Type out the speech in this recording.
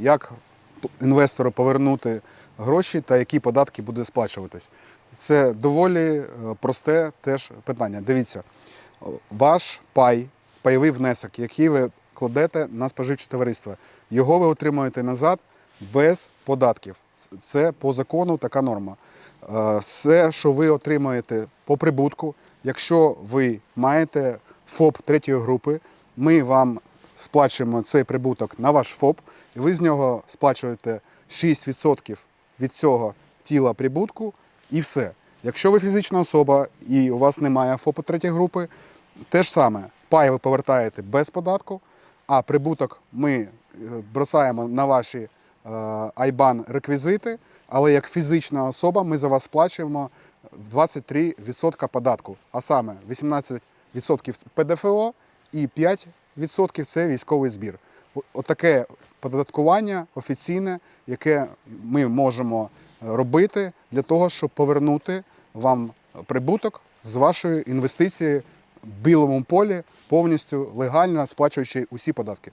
як інвестору повернути гроші та які податки буде сплачуватись. Це доволі е, просте теж питання. Дивіться, ваш пай, пайовий внесок, який ви кладете на споживче товариство, його ви отримуєте назад без податків. Це по закону така норма. Е, Все, що ви отримуєте по прибутку, якщо ви маєте ФОП третьої групи, ми вам сплачуємо цей прибуток на ваш ФОП, і ви з нього сплачуєте 6% від цього тіла прибутку і все. Якщо ви фізична особа і у вас немає ФОПу третьої групи, те ж саме, пай ви повертаєте без податку, а прибуток ми е, бросаємо на ваші е, айбан реквізити, але як фізична особа ми за вас сплачуємо 23% податку, а саме 18% ПДФО і 5% це військовий збір. Отаке податкування офіційне, яке ми можемо е, робити для того, щоб повернути вам прибуток з вашої інвестиції в білому полі, повністю легально сплачуючи усі податки.